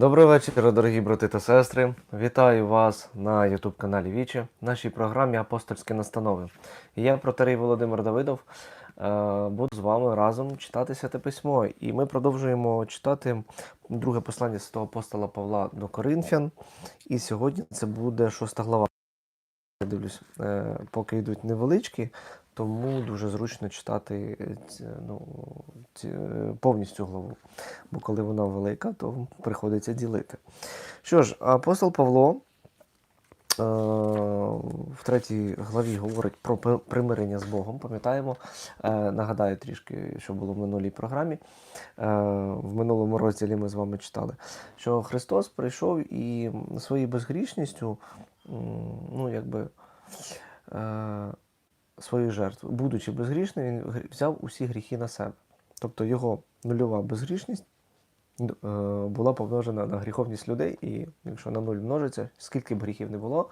Доброго вечора, дорогі брати та сестри. Вітаю вас на YouTube каналі Вічі, в нашій програмі Апостольські настанови. Я, протерей Володимир Давидов, е, буду з вами разом читати Святе Письмо. І ми продовжуємо читати друге послання святого апостола Павла до Коринфян. І сьогодні це буде шоста глава. Я дивлюсь, е, поки йдуть невеличкі, тому дуже зручно читати е, ну, е, повністю главу. Бо коли вона велика, то приходиться ділити. Що ж, апостол Павло е, в третій главі говорить про примирення з Богом. Пам'ятаємо, нагадаю трішки, що було в минулій програмі. В минулому розділі ми з вами читали, що Христос прийшов і своєю безгрішністю, ну, якби. Свою жертву. Будучи безгрішним, він взяв усі гріхи на себе. Тобто його нульова безгрішність е, була помножена на гріховність людей, і якщо на нуль множиться, скільки б гріхів не було,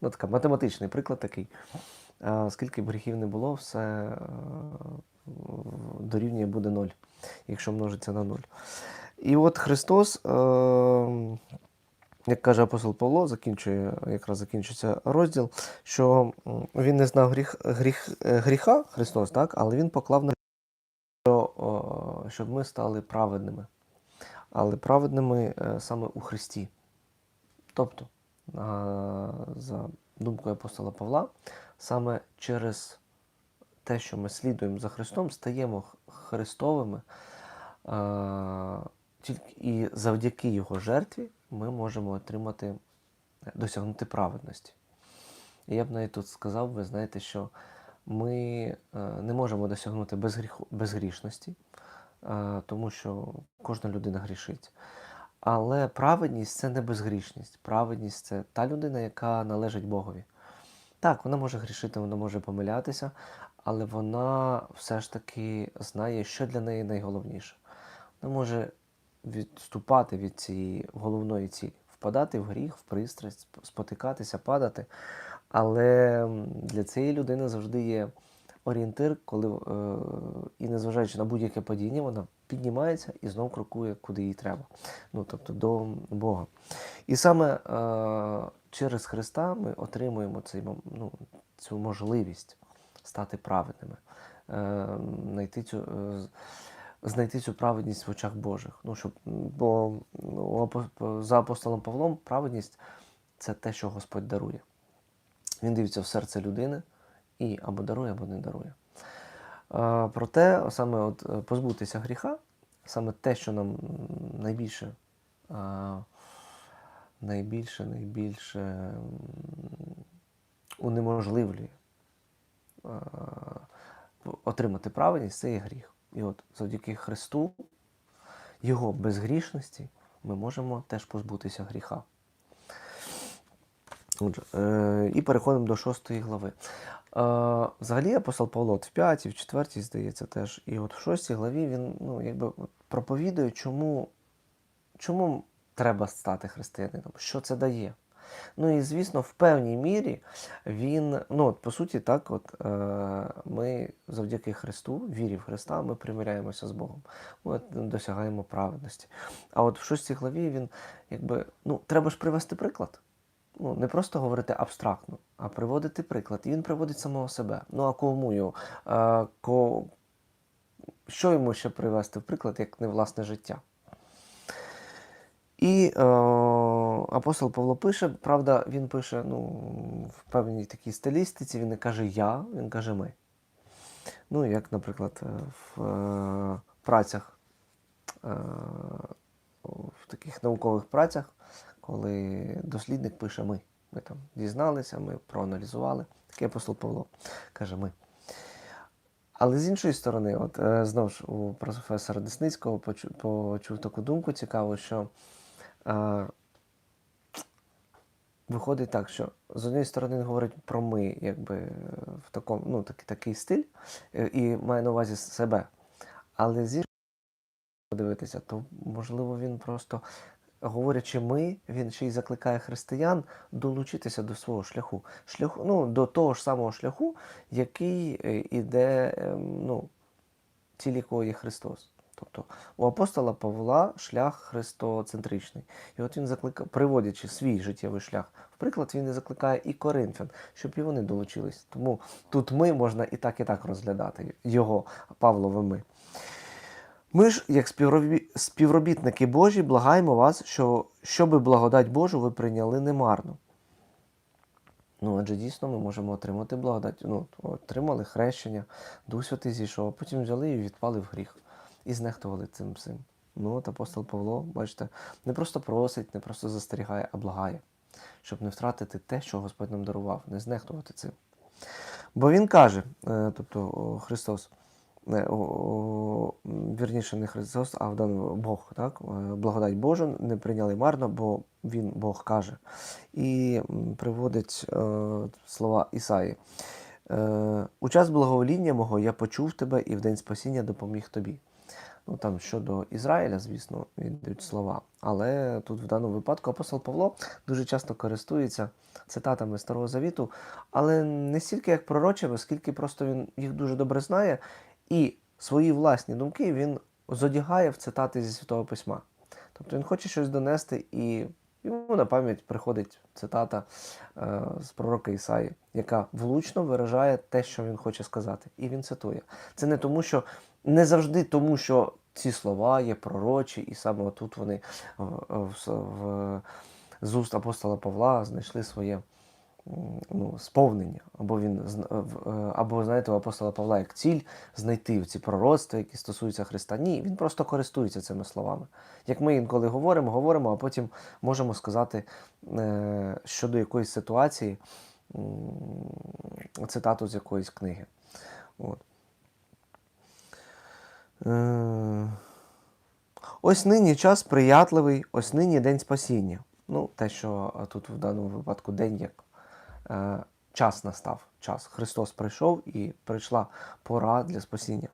ну така математичний приклад такий. е, Скільки б гріхів не було, все е, дорівнює буде ноль, якщо множиться на нуль. І от Христос, як каже апостол Павло, закінчує, якраз закінчується розділ, що він не знав гріх, гріх, е, гріха, Христос, так, але він поклав на що, щоб ми стали праведними. Але праведними е, саме у Христі. Тобто, за думкою апостола Павла, саме через те, що ми слідуємо за Христом, стаємо Христовими, тільки і завдяки Його жертві ми можемо отримати, досягнути праведності. І я б навіть тут сказав, ви знаєте, що ми е, не можемо досягнути безгрішності, е, тому що кожна людина грішить. Але праведність це не безгрішність. Праведність це та людина, яка належить Богові. Так, вона може грішити, вона може помилятися, але вона все ж таки знає, що для неї найголовніше. Вона може відступати від цієї головної цілі, впадати в гріх, в пристрасть, спотикатися, падати. Але для цієї людини завжди є орієнтир, коли е, і незважаючи на будь-яке падіння, вона піднімається і знов крокує, куди їй треба. Ну, тобто до Бога. І саме е, через Христа ми отримуємо цей, ну, цю можливість стати праведними, е, знайти цю, знайти цю праведність в очах Божих. Ну, щоб, бо за апостолом Павлом праведність це те, що Господь дарує. Він дивиться в серце людини і або дарує, або не дарує. Проте саме от е, позбутися гріха, саме те, що нам найбільше, найбільше, найбільше унеможливлює отримати праведність, це є гріх. І от завдяки Христу, Його безгрішності, ми можемо теж позбутися гріха. Отже, е, і переходимо до шостої глави. Е, взагалі апостол Павло от в п'ятій, в четвертій, здається, теж. І от в шостій главі він ну, якби от проповідує, чому, чому треба стати християнином, що це дає. Ну і звісно, в певній мірі він, ну от по суті, так, от е, ми завдяки Христу, вірі в Христа, ми примиряємося з Богом. Ми досягаємо праведності. А от в шостій главі він, якби, ну, треба ж привести приклад ну, не просто говорити абстрактно, а приводити приклад. І він приводить самого себе. Ну а кому його? А, ко... Що йому ще привести в приклад, як не власне життя? І е, апостол Павло пише, правда, він пише ну, в певній такій стилістиці, він не каже я, він каже ми. Ну, як, наприклад, е, в е, працях, е, в таких наукових працях, коли дослідник пише ми. Ми там дізналися, ми проаналізували. Такий апостол Павло каже ми. Але з іншої сторони, от е, знову ж у професора Десницького почув, почув таку думку цікаву, що е, виходить так, що з однієї сторони він говорить про ми, якби в такому, ну, такий, такий стиль, е, і має на увазі себе. Але з подивитися, то можливо він просто, говорячи ми, він ще й закликає християн долучитися до свого шляху. шляху ну, до того ж самого шляху, який е, іде, ем, ну, ціль якого є Христос. Тобто у апостола Павла шлях христоцентричний. І от він закликає, приводячи свій життєвий шлях, в приклад він і закликає і коринфян, щоб і вони долучились. Тому тут ми можна і так, і так розглядати його Павлове ми. Ми ж, як співробітники Божі, благаємо вас, що щоби благодать Божу ви прийняли немарно. Ну, адже дійсно ми можемо отримати благодать. Ну, отримали хрещення, Дух Святий зійшов, а потім взяли і відпали в гріх. І знехтували цим всім. Ну, от апостол Павло, бачите, не просто просить, не просто застерігає, а благає, щоб не втратити те, що Господь нам дарував, не знехтувати цим. Бо він каже, е, тобто Христос, не, вірніше не Христос, а в даному Бог, так? Е, Благодать Божу не прийняли марно, бо він Бог каже. І приводить е, слова Ісаї. У час благовоління мого я почув тебе і в день спасіння допоміг тобі. Ну там щодо Ізраїля, звісно, йдуть слова. Але тут в даному випадку апостол Павло дуже часто користується цитатами Старого Завіту, але не стільки як пророчими, скільки просто він їх дуже добре знає, і свої власні думки він зодягає в цитати зі Святого Письма. Тобто він хоче щось донести, і йому на пам'ять приходить цитата е, з пророка Ісаї, яка влучно виражає те, що він хоче сказати. І він цитує. Це не тому, що не завжди тому, що ці слова є пророчі, і саме отут вони в, в, в, з уст апостола Павла знайшли своє ну, сповнення. Або він е, або знаєте, у апостола Павла як ціль знайти ці пророцтва, які стосуються Христа. Ні, він просто користується цими словами. Як ми інколи говоримо, говоримо, а потім можемо сказати е, щодо якоїсь ситуації цитату з якоїсь книги. От. Е, Ось нині час приятливий, ось нині день спасіння. Ну, те, що е, тут в даному випадку день як е, час настав, час. Христос прийшов і прийшла пора для спасіння.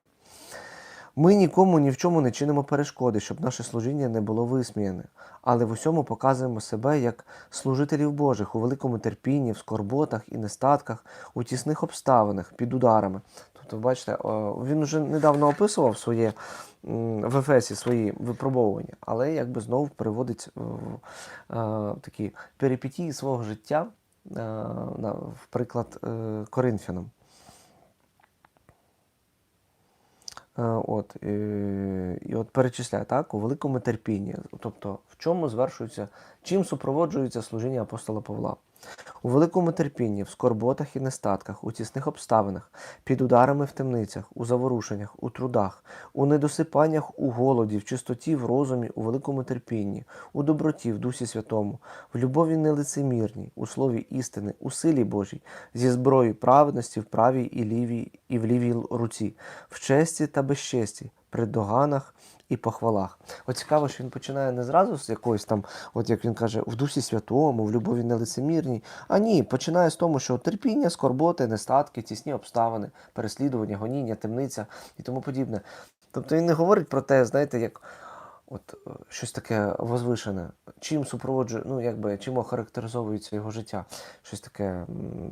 Ми нікому ні в чому не чинимо перешкоди, щоб наше служіння не було висміяне, але в усьому показуємо себе як служителів Божих у великому терпінні, в скорботах і нестатках, у тісних обставинах, під ударами. Тобто, бачите, він вже недавно описував своє в Ефесі свої випробовування, але якби знову приводить е, е, такі перипетії свого життя е, в приклад е, Коринфянам. Е, От, е, і от перечисляє так, у великому терпінні. Тобто, в чому звершується, чим супроводжується служіння апостола Павла? У великому терпінні, в скорботах і нестатках, у тісних обставинах, під ударами в темницях, у заворушеннях, у трудах, у недосипаннях, у голоді, в чистоті, в розумі, у великому терпінні, у доброті, в Дусі Святому, в любові нелицемірній, у слові істини, у силі Божій, зі зброєю праведності в правій і лівій і в лівій руці, в честі та безчесті, при доганах і похвалах. От цікаво, що він починає не зразу з якоїсь там, от як він каже, в дусі святому, в любові нелицемірній. А ні, починає з тому, що терпіння, скорботи, нестатки, тісні обставини, переслідування, гоніння, темниця і тому подібне. Тобто він не говорить про те, знаєте, як от е, щось таке возвишене, чим супроводжує, ну якби чим охарактеризовується його життя, щось таке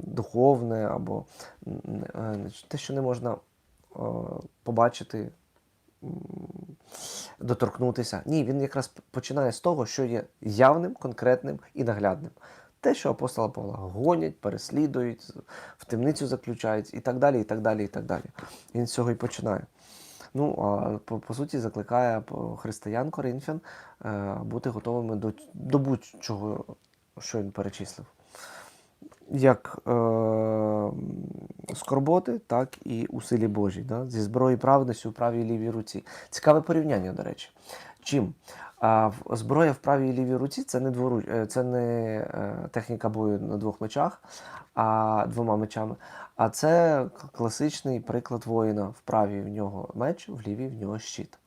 духовне або е, те, що не можна е, побачити, доторкнутися. Ні, він якраз починає з того, що є явним, конкретним і наглядним. Те, що апостола Павла гонять, переслідують, в темницю заключають і так далі, і так далі, і так далі. Він з цього і починає. Ну, а по, по суті, закликає християн коринфян е, бути готовими до, до будь-чого, що він перечислив. Як е, скорботи, так і у силі Божій, да? зі зброї праведності у правій лівій руці. Цікаве порівняння, до речі. Чим? А зброя в правій і лівій руці це не двору... е, це не е, техніка бою на двох мечах, а двома мечами. А це класичний приклад воїна. В правій в нього меч, в лівій в нього щит.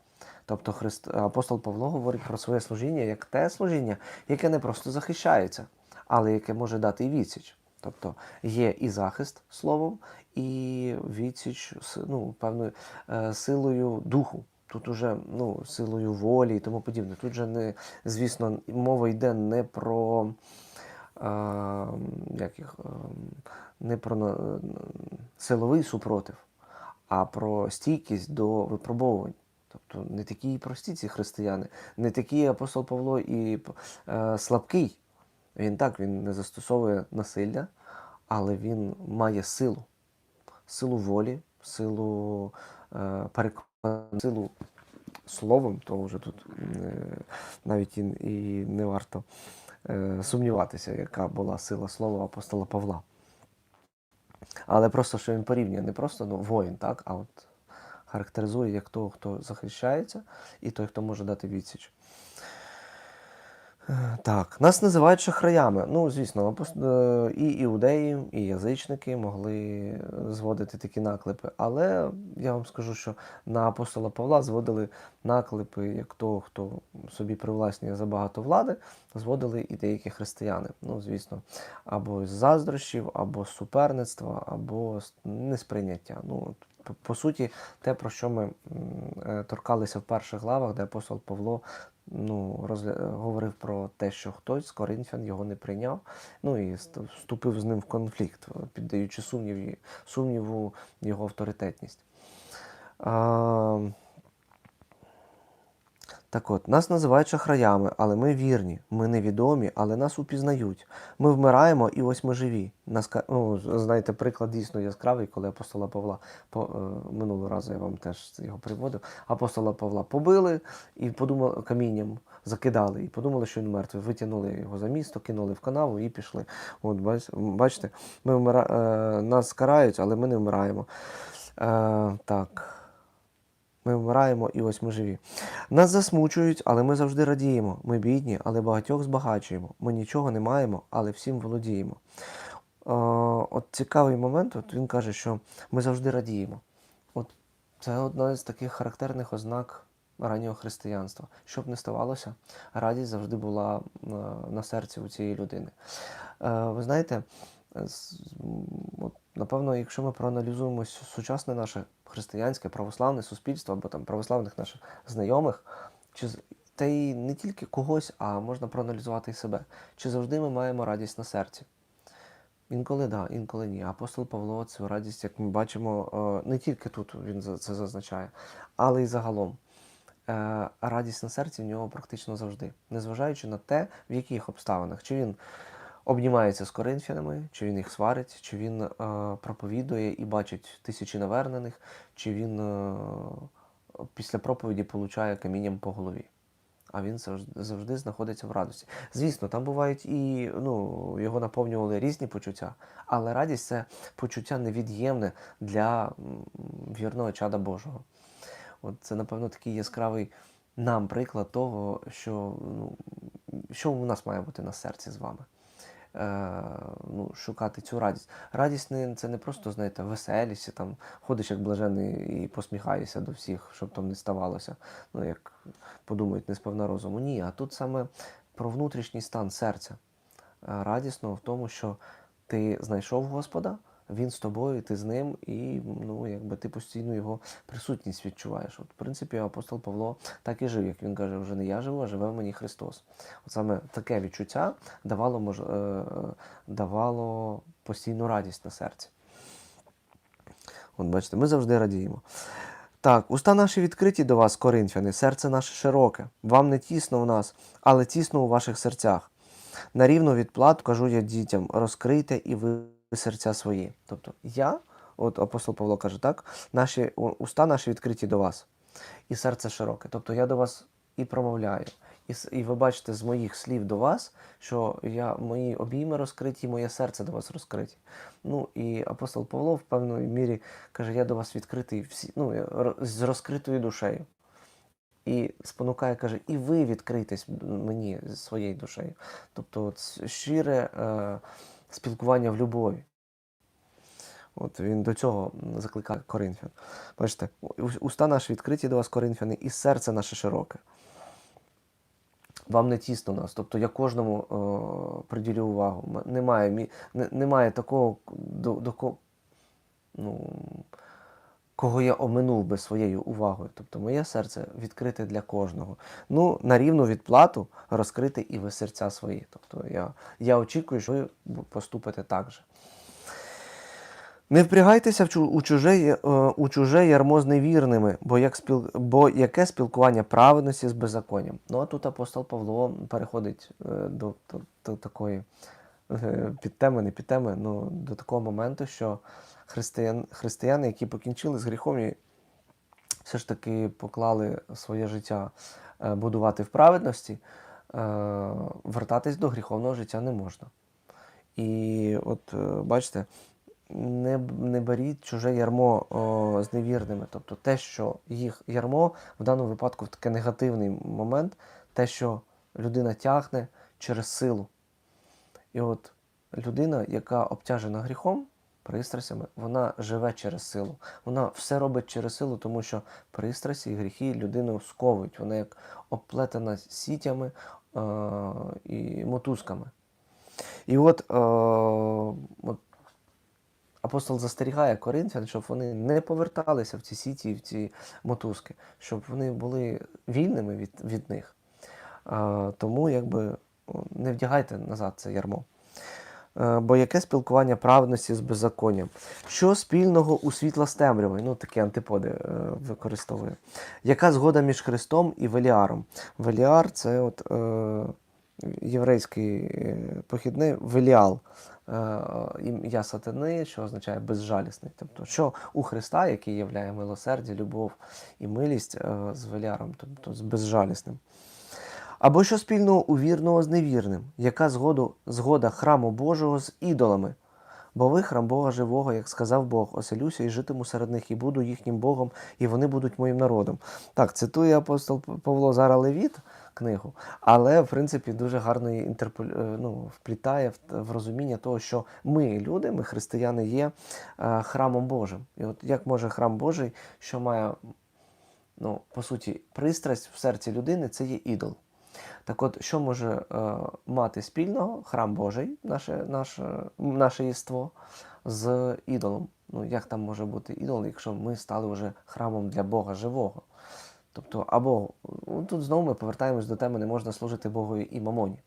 Тобто Христ... апостол Павло говорить про своє служіння як те служіння, яке не просто захищається, але яке може дати і відсіч. Тобто є і захист словом, і відсіч ну, певною е, силою духу. Тут уже ну, силою волі і тому подібне. Тут же не, звісно, мова йде не про е, як їх, е, не про на- силовий супротив, а про стійкість до випробовувань. Тобто не такі і прості ці християни, не такий апостол Павло і е, слабкий. Він так, він не застосовує насилля, але він має силу, силу волі, силу е, переконання, силу словом, то вже тут е, навіть і, і не варто е, сумніватися, яка була сила слова апостола Павла. Але просто що він порівнює, не просто ну, воїн, так, а от характеризує як того, хто захищається, і той, хто може дати відсіч. Так, нас називають шахраями. Ну, звісно, е, і іудеї, і язичники могли зводити такі наклепи. Але я вам скажу, що на апостола Павла зводили наклепи, як того, хто собі привласнює забагато влади, зводили і деякі християни. Ну, звісно, або з заздрощів, або з суперництва, або з несприйняття. Ну, по, суті, те, про що ми е, торкалися в перших главах, де апостол Павло ну, розгля... говорив про те, що хтось з коринфян його не прийняв, ну і вступив з ним в конфлікт, піддаючи сумніві, сумніву його авторитетність. А, так от, нас називають шахраями, але ми вірні. Ми невідомі, але нас упізнають. Ми вмираємо, і ось ми живі. Нас, ну, знаєте, приклад дійсно яскравий, коли апостола Павла по, е, минулого разу я вам теж його приводив. Апостола Павла побили і подумали камінням закидали, і подумали, що він мертвий. Витягнули його за місто, кинули в канаву і пішли. От бачите, ми вмира... е, нас карають, але ми не вмираємо. Е, так. Ми вмираємо, і ось ми живі. Нас засмучують, але ми завжди радіємо. Ми бідні, але багатьох збагачуємо. Ми нічого не маємо, але всім володіємо. Е, от цікавий момент, от він каже, що ми завжди радіємо. От це одна з таких характерних ознак раннього християнства. Що б не ставалося, радість завжди була е, на серці у цієї людини. Е, ви знаєте, от, напевно, якщо ми проаналізуємо сучасне наше християнське православне суспільство або там православних наших знайомих, чи та й не тільки когось, а можна проаналізувати і себе. Чи завжди ми маємо радість на серці? Інколи да, інколи ні. Апостол Павло цю радість, як ми бачимо, е, не тільки тут він це зазначає, але й загалом. Е, Радість на серці в нього практично завжди, незважаючи на те, в яких обставинах. Чи він обнімається з коринфянами, чи він їх сварить, чи він е, проповідує і бачить тисячі навернених, чи він е, після проповіді получає камінням по голові. А він завжди, знаходиться в радості. Звісно, там бувають і ну, його наповнювали різні почуття, але радість це почуття невід'ємне для вірного чада Божого. От це, напевно, такий яскравий нам приклад того, що, ну, що у нас має бути на серці з вами. Е, ну, шукати цю радість. Радість не, це не просто, знаєте, веселість, там ходиш як блажений і посміхаєшся до всіх, щоб там не ставалося. Ну, як подумають, не сповна розуму. Ні, а тут саме про внутрішній стан серця. Е, Радісно в тому, що ти знайшов Господа, він з тобою, ти з ним, і ну, якби ти постійно його присутність відчуваєш. От, в принципі, апостол Павло так і жив, як він каже, вже не я живу, а живе в мені Христос. От саме таке відчуття давало, мож... е, давало постійну радість на серці. От бачите, ми завжди радіємо. Так, уста наші відкриті до вас, коринфяни, серце наше широке. Вам не тісно в нас, але тісно у ваших серцях. На рівну відплату кажу я дітям: розкрийте і ви серця свої. Тобто я, от апостол Павло каже, так, наші уста наші відкриті до вас, і серце широке. Тобто я до вас і промовляю. І, і ви бачите з моїх слів до вас, що я, мої обійми розкриті, моє серце до вас розкриті. Ну і апостол Павло в певної мірі каже: я до вас відкритий всі, ну, з розкритою душею. І спонукає, каже, і ви відкрийтесь мені своєю душею. Тобто от щире е, спілкування в любові. От він до цього закликає Коринфян. Бачите, уста наші відкриті до вас, Коринфяни, і серце наше широке. Вам не тісно нас. Тобто я кожному е, приділю увагу. Немає, мі- не, немає такого, до, до ну, кого я оминув би своєю увагою. Тобто моє серце відкрите для кожного. Ну, на рівну відплату розкрити і ви серця свої. Тобто я, я очікую, що ви поступите так же. Не впрягайтеся у чуже, е, у чуже ярмо з невірними, бо, як спіл, бо яке спілкування праведності з беззаконням. Ну а тут апостол Павло переходить е, до, до, до такої е, підтеми, не підтеми, ну до такого моменту, що християн, християни, які покінчили з гріхом і все ж таки поклали своє життя е, будувати в праведності, е, вертатись до гріховного життя не можна. І от е, бачите, не, не беріть чуже ярмо о, з невірними. Тобто те, що їх ярмо в даному випадку в такий негативний момент, те, що людина тягне через силу. І от людина, яка обтяжена гріхом, пристрастями, вона живе через силу. Вона все робить через силу, тому що пристрасті і гріхи людину сковують. Вона як оплетена сітями е- і мотузками. І от, е, от апостол застерігає коринфян, щоб вони не поверталися в ці сіті і в ці мотузки, щоб вони були вільними від, від них. Е, тому якби не вдягайте назад це ярмо. Е, Бо яке спілкування праведності з беззаконням? Що спільного у світла з темрявою? Ну, такі антиподи е, використовує. Яка згода між Христом і Веліаром? Веліар це от, е, єврейський е, похідний Веліал, ім'я сатани, що означає безжалісний. Тобто, що у Христа, який являє милосердя, любов і милість з Веліаром, тобто з безжалісним. Або що спільного у вірного з невірним, яка згоду, згода храму Божого з ідолами? Бо ви храм Бога живого, як сказав Бог, оселюся і житиму серед них, і буду їхнім Богом, і вони будуть моїм народом. Так, цитує апостол Павло Зара Левіт книгу, але в принципі дуже гарно її інтерполь... е, ну, вплітає в, в розуміння того, що ми, люди, ми християни, є е, храмом Божим. І от як може храм Божий, що має, ну, по суті, пристрасть в серці людини, це є ідол. Так от, що може е, мати спільного храм Божий, наше, наше, наше єство, з ідолом? Ну, як там може бути ідол, якщо ми стали вже храмом для Бога живого? Тобто, або ну, тут знову ми повертаємось до теми, не можна служити Богові і мамоні.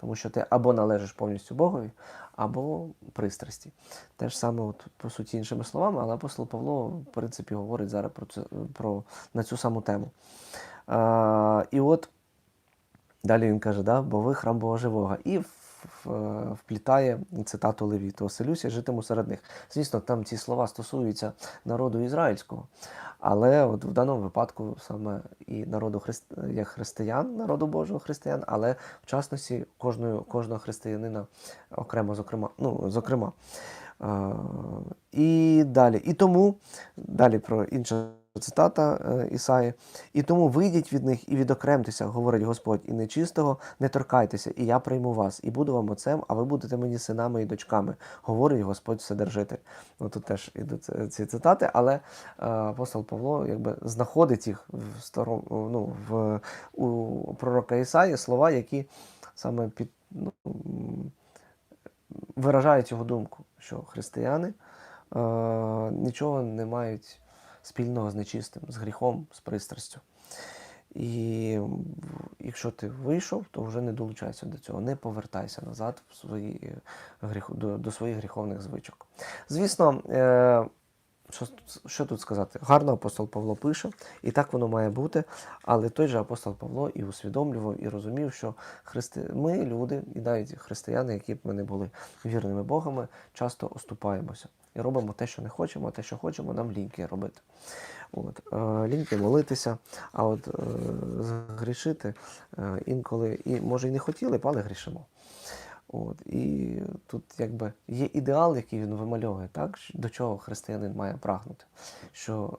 Тому що ти або належиш повністю Богові, або пристрасті. Те ж саме, от, по суті, іншими словами, але апостол Павло, в принципі, говорить зараз про, це, про на цю саму тему. А, і от Далі він каже, да, бо ви храм Бога живого. І в- вплітає цитату Левіту: Оселюся, житиму серед них. Звісно, там ці слова стосуються народу ізраїльського. Але от в даному випадку саме і народу христ... як християн, народу Божого християн, але в частності кожного, кожного християнина окремо, зокрема. Ну, зокрема. Е, і далі. І тому, далі про інша цитата е, Ісаї. І тому вийдіть від них і відокремтеся, говорить Господь, і нечистого не торкайтеся, і я прийму вас, і буду вам отцем, а ви будете мені синами і дочками, говорить Господь Вседержитель. Ну, тут теж ідуть е, ці цитати, але е, апостол Павло якби знаходить їх в старому, ну, в, у пророка Ісаї слова, які саме під, ну, виражають його думку, що християни е, нічого не мають спільного з нечистим, з гріхом, з пристрастю. І якщо ти вийшов, то вже не долучайся до цього, не повертайся назад в свої е, гріх, до, до своїх гріховних звичок. Звісно, е, що, що тут сказати? Гарно апостол Павло пише, і так воно має бути. Але той же апостол Павло і усвідомлював, і розумів, що христи... ми, люди, і навіть християни, які б ми не були вірними Богами, часто оступаємося і робимо те, що не хочемо, те, що хочемо, нам ліньки робити. От, е, ліньки молитися, а от е, згрішити е, інколи, і може і не хотіли, але грішимо. От, і тут якби є ідеал, який він вимальовує, так? до чого християнин має прагнути. Що,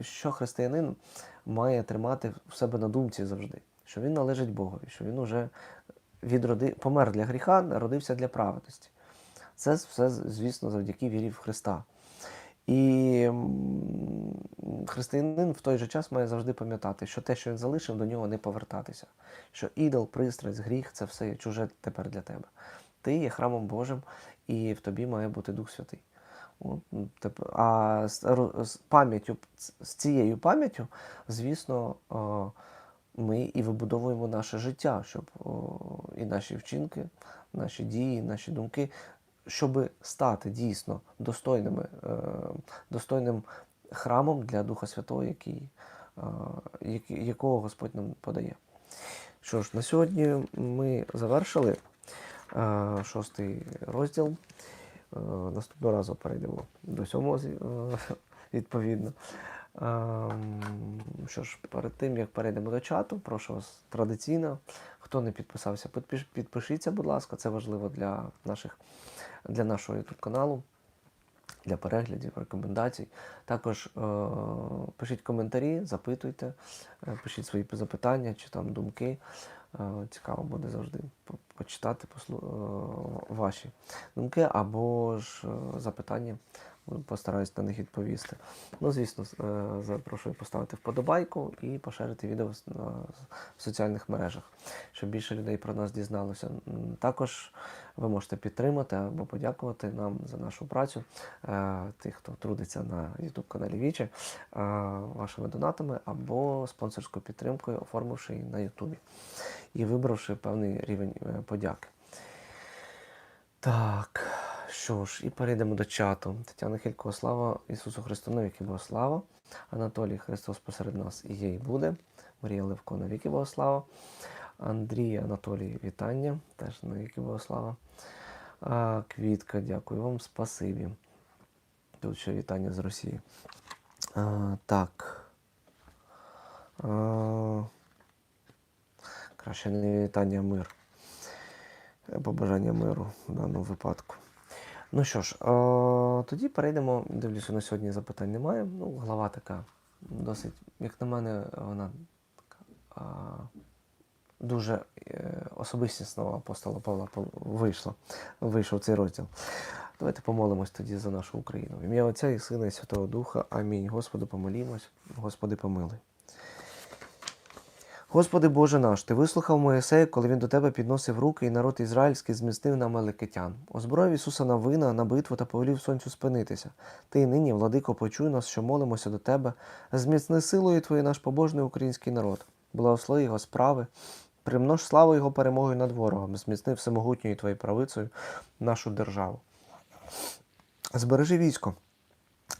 що християнин має тримати в себе на думці завжди, що він належить Богові, що він уже відроди, помер для гріха, народився для праведності. Це все, звісно, завдяки вірі в Христа. І християнин в той же час має завжди пам'ятати, що те, що він залишив, до нього не повертатися. Що ідол, пристрасть, гріх це все чуже тепер для тебе. Ти є храмом Божим, і в тобі має бути Дух Святий. Теп- А з, пам'яттю, з цією пам'яттю, звісно, ми і вибудовуємо наше життя, щоб і наші вчинки, наші дії, наші думки щоб стати дійсно достойними, е, достойним храмом для Духа Святого, який, е, якого Господь нам подає. Що ж, на сьогодні ми завершили е, шостий розділ. Наступного разу перейдемо до сьомого відповідно. Ем, Що ж, перед тим як перейдемо до чату, прошу вас традиційно, хто не підписався, підпиш- підпишіться, будь ласка, це важливо для наших для нашого YouTube каналу, для переглядів, рекомендацій. Також е, пишіть коментарі, запитуйте, е, пишіть свої запитання чи там думки. Е, цікаво буде завжди по- почитати послу... е, ваші думки або ж е, запитання. Постараюсь на них відповісти. Ну, звісно, е, запрошую поставити вподобайку і поширити відео в соціальних мережах, щоб більше людей про нас дізналося. Також ви можете підтримати або подякувати нам за нашу працю, е, тих, хто трудиться на YouTube каналі Віче, е, вашими донатами або спонсорською підтримкою, оформивши її на Ютубі і вибравши певний рівень подяки. Так, що ж, і перейдемо до чату. Тетяна Хилько, слава Ісусу Христу, навіки Богослава. Анатолій Христос посеред нас і є, і буде. Марія Левко, навіки Богослава. Андрій Анатолій, вітання, теж навіки Богослава. А, Квітка, дякую вам, спасибі. Тут ще вітання з Росії. А, так. А, краще не вітання, мир. Побажання миру в даному випадку. Ну що ж, е, тоді перейдемо. Дивлюся, на сьогодні запитань немає. Ну, глава така досить, як на мене, вона така, а, дуже е, особистісного апостола Павла вийшла, вийшов цей розділ. Давайте помолимось тоді за нашу Україну. В ім'я Отця і Сина і Святого Духа. Амінь. Господи, помолімось, Господи, помилуй. Господи Боже наш, Ти вислухав Моїсея, коли він до тебе підносив руки, і народ ізраїльський змістив на Меликитян. Озброїв Ісуса на вина, на битву та повелів сонцю спинитися. Ти й нині, владико, почуй нас, що молимося до Тебе. Зміцни силою Твої наш побожний український народ. Благослови його справи, примнож славу Його перемогою над ворогом, зміцни всемогутньою Твоєю правицею нашу державу. Збережи військо.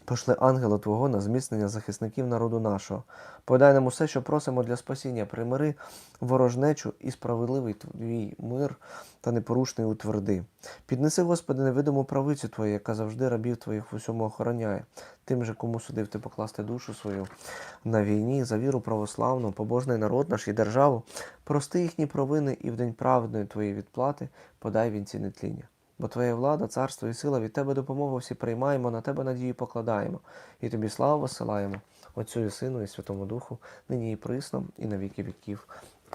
Пошли ангела Твого на зміцнення захисників народу нашого. Подай нам усе, що просимо для спасіння, примири ворожнечу і справедливий твій мир та непорушний утверди. Піднеси, Господи, невидиму правицю Твою, яка завжди рабів Твоїх в усьому охороняє. Тим же, кому судив ти покласти душу свою на війні, за віру православну, побожний народ наш і державу, прости їхні провини і в день праведної Твоєї відплати подай вінці нетління. Бо Твоя влада, царство і сила від Тебе допомогу всі приймаємо, на Тебе надію покладаємо, і Тобі славу посилаємо, Отцю і Сину і Святому Духу, нині і присно, і на віки віків.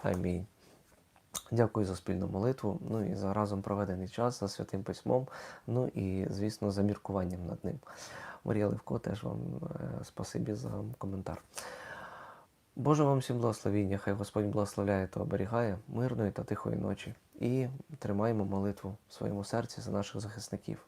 Амінь. Дякую за спільну молитву, ну і за разом проведений час за святим письмом, ну і, звісно, за міркуванням над ним. Марія Левко, теж вам е, спасибі за коментар. Боже вам всім благословіння, хай Господь благословляє та оберігає мирної та тихої ночі. І тримаємо молитву в своєму серці за наших захисників.